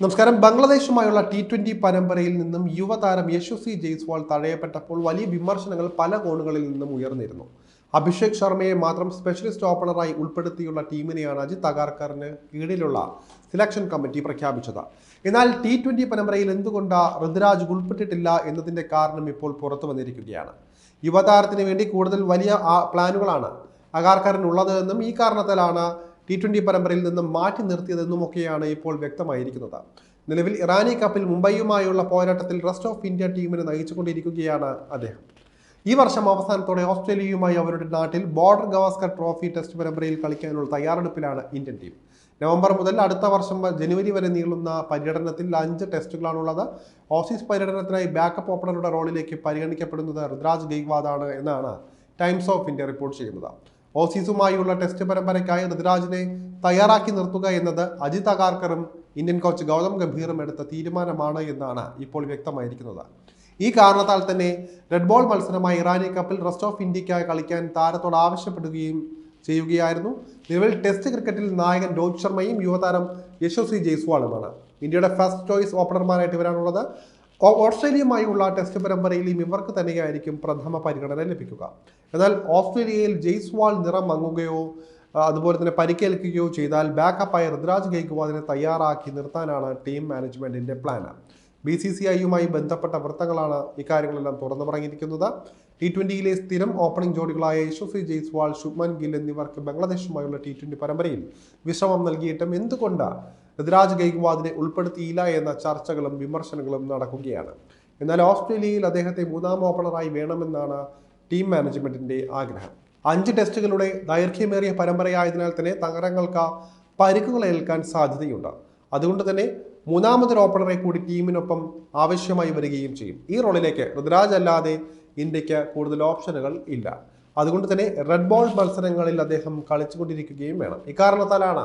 നമസ്കാരം. ബംഗ്ലാദേശുമായുള്ള T twenty പരമ്പരയിൽ നിന്നും യുവതാരം യശസ്വി ജയ്സ്വാൾ തഴയപ്പെട്ടപ്പോൾ വലിയ വിമർശനങ്ങൾ പല കോണുകളിൽ നിന്നും ഉയർന്നിരുന്നു. അഭിഷേക് ശർമ്മയെ മാത്രം സ്പെഷ്യലിസ്റ്റ് ഓപ്പണറായി ഉൾപ്പെടുത്തിയുള്ള ടീമിനെയാണ് അജിത് തകാർക്കറിന് കീഴിലുള്ള സെലക്ഷൻ കമ്മിറ്റി പ്രഖ്യാപിച്ചത്. എന്നാൽ ടി ട്വന്റി പരമ്പരയിൽ എന്തുകൊണ്ട് ഋതുരാജ് ഉൾപ്പെട്ടിട്ടില്ല എന്നതിന്റെ കാരണം ഇപ്പോൾ പുറത്തു വന്നിരിക്കുകയാണ്. യുവതാരത്തിന് വേണ്ടി കൂടുതൽ വലിയ പ്ലാനുകളാണ് അഗാർക്കറിനുള്ളത് എന്നും ഈ കാരണത്താലാണ് ടി ട്വന്റി പരമ്പരയിൽ നിന്നും മാറ്റി നിർത്തിയതെന്നും ഒക്കെയാണ് ഇപ്പോൾ വ്യക്തമായിരിക്കുന്നത്. നിലവിൽ ഇറാനി കപ്പിൽ മുംബൈയുമായുള്ള പോരാട്ടത്തിൽ റെസ്റ്റ് ഓഫ് ഇന്ത്യ ടീമിനെ നയിച്ചുകൊണ്ടിരിക്കുകയാണ് അദ്ദേഹം. ഈ വർഷം അവസാനത്തോടെ ഓസ്ട്രേലിയയുമായി അവരുടെ നാട്ടിൽ ബോർഡർ ഗവാസ്കർ ട്രോഫി ടെസ്റ്റ് പരമ്പരയിൽ കളിക്കാനുള്ള തയ്യാറെടുപ്പിലാണ് ഇന്ത്യൻ ടീം നവംബർ മുതൽ അടുത്ത വർഷം ജനുവരി വരെ നീളുന്ന പര്യടനത്തിൽ അഞ്ച് ടെസ്റ്റുകളാണുള്ളത് ഓസീസ് പര്യടനത്തിനായി ബാക്കപ്പ് ഓപ്പണറുടെ റോളിലേക്ക് പരിഗണിക്കപ്പെടുന്നത് ഋതുരാജ് ഗെയ്ക്വാദാണ് എന്നാണ് ടൈംസ് ഓഫ് ഇന്ത്യ റിപ്പോർട്ട് ചെയ്യുന്നത്. ഓസീസുമായുള്ള ടെസ്റ്റ് പരമ്പരയ്ക്കായി ഋതുരാജിനെ തയ്യാറാക്കി നിർത്തുക എന്നത് അജിത് അഗാർക്കറും ഇന്ത്യൻ കോച്ച് ഗൗതം ഗംഭീറും എടുത്ത തീരുമാനമാണ് എന്നാണ് ഇപ്പോൾ വ്യക്തമായിരിക്കുന്നത്. ഈ കാരണത്താൽ തന്നെ റെഡ് ബോൾ മത്സരമായി ഇറാനി കപ്പിൽ റെസ്റ്റ് ഓഫ് ഇന്ത്യക്കായി കളിക്കാൻ താരത്തോട് ആവശ്യപ്പെടുകയും ചെയ്യുകയായിരുന്നു. നിലവിൽ ടെസ്റ്റ് ക്രിക്കറ്റിൽ നായകൻ രോഹിത് ശർമ്മയും യുവതാരം യശസ്വി ജയ്സ്വാളുമാണ്. ഇന്ത്യയുടെ ഫസ്റ്റ് ചോയ്സ് ഓപ്പണർമാരായിട്ട് വരാനുള്ളത്. ഓസ്ട്രേലിയയുമായുള്ള ടെസ്റ്റ് പരമ്പരയിലും ഇവർക്ക് തന്നെയായിരിക്കും പ്രഥമ പരിഗണന ലഭിക്കുക. എന്നാൽ ഓസ്ട്രേലിയയിൽ ജെയ്സ്വാൾ നിറം മങ്ങുകയോ അതുപോലെ തന്നെ പരിക്കേൽക്കുകയോ ചെയ്താൽ ബാക്കപ്പായ ഋതുരാജ് ഗെയ്ക്വാദിനെ തയ്യാറാക്കി നിർത്താനാണ് ടീം മാനേജ്മെന്റിന്റെ പ്ലാൻ. ബി സി സി ഐയുമായി ബന്ധപ്പെട്ട വൃത്തങ്ങളാണ് ഇക്കാര്യങ്ങളെല്ലാം തുറന്നു പറഞ്ഞിരിക്കുന്നത് ടി ട്വന്റിയിലെ സ്ഥിരം ഓപ്പണിംഗ് ജോഡികളായ യശസ്വി ജയ്സ്വാൾ ശുഭ്മൻ ഗിൽ എന്നിവർക്ക് ബംഗ്ലാദേശുമായുള്ള ടി ട്വന്റി പരമ്പരയിൽ വിശ്രമം നൽകിയിട്ടും എന്തുകൊണ്ട് ഋതുരാജ് ഗെയ്ക്വാദിനെ ഉൾപ്പെടുത്തിയില്ല എന്ന ചർച്ചകളും വിമർശനങ്ങളും നടക്കുകയാണ്. എന്നാൽ ഓസ്ട്രേലിയയിൽ അദ്ദേഹത്തെ മൂന്നാം ഓപ്പണറായി വേണമെന്നാണ് ടീം മാനേജ്മെന്റിന്റെ ആഗ്രഹം. അഞ്ച് ടെസ്റ്റുകളുടെ ദൈർഘ്യമേറിയ പരമ്പരയായതിനാൽ തന്നെ തകരങ്ങൾക്ക് പരിക്കുകൾ ഏൽക്കാൻ സാധ്യതയുണ്ട്. അതുകൊണ്ട് തന്നെ മൂന്നാമതൊരു ഓപ്പണറെ കൂടി ടീമിനൊപ്പം ആവശ്യമായി വരികയും ചെയ്യും. ഈ റോളിലേക്ക് ഋതുരാജ് അല്ലാതെ ഇന്ത്യയ്ക്ക് കൂടുതൽ ഓപ്ഷനുകൾ ഇല്ല. അതുകൊണ്ട് തന്നെ റെഡ് ബോൾ മത്സരങ്ങളിൽ അദ്ദേഹം കളിച്ചുകൊണ്ടിരിക്കുകയും വേണം. ഇക്കാരണത്താലാണ്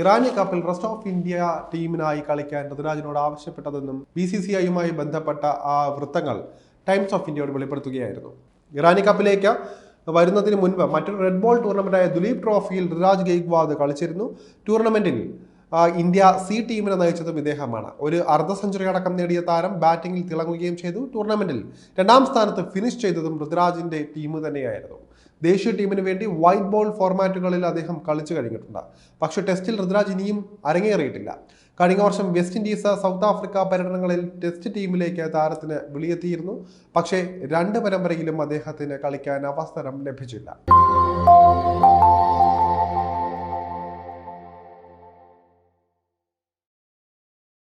ഇറാനി കപ്പിൽ റെസ്റ്റ് ഓഫ് ഇന്ത്യ ടീമിനായി കളിക്കാൻ ഋതുരാജിനോട് ആവശ്യപ്പെട്ടതെന്നും ബി സി സി ഐയുമായി ബന്ധപ്പെട്ട ആ വൃത്തങ്ങൾ ടൈംസ് ഓഫ് ഇന്ത്യയോട് വെളിപ്പെടുത്തുകയായിരുന്നു. ഇറാനി കപ്പിലേക്ക് വരുന്നതിന് മുൻപ് മറ്റൊരു റെഡ് ബോൾ ടൂർണമെന്റായ ദുലീപ് ട്രോഫിയിൽ ഋതുരാജ് ഗെയ്ക്വാദ് കളിച്ചിരുന്നു. ടൂർണമെന്റിൽ ഇന്ത്യ സി ടീമിനെ നയിച്ചതും ഇദ്ദേഹമാണ്. ഒരു അർദ്ധ സെഞ്ചുറി അടക്കം നേടിയ താരം ബാറ്റിംഗിൽ തിളങ്ങുകയും ചെയ്തു. ടൂർണമെന്റിൽ രണ്ടാം സ്ഥാനത്ത് ഫിനിഷ് ചെയ്തതും ഋതുരാജിന്റെ ടീം തന്നെയായിരുന്നു. ദേശീയ ടീമിന് വേണ്ടി വൈറ്റ് ബോൾ ഫോർമാറ്റുകളിൽ അദ്ദേഹം കളിച്ചു കഴിഞ്ഞിട്ടുണ്ട്. പക്ഷേ ടെസ്റ്റിൽ ഋതുരാജ് ഇനിയും അരങ്ങേറിയിട്ടില്ല. കഴിഞ്ഞ വർഷം വെസ്റ്റ് ഇൻഡീസ് സൗത്ത് ആഫ്രിക്ക പര്യടനങ്ങളിൽ ടെസ്റ്റ് ടീമിലേക്ക് താരത്തിന് വിളിയെത്തിയിരുന്നു. പക്ഷേ രണ്ട് പരമ്പരയിലും അദ്ദേഹത്തിന് കളിക്കാൻ അവസരം ലഭിച്ചില്ല.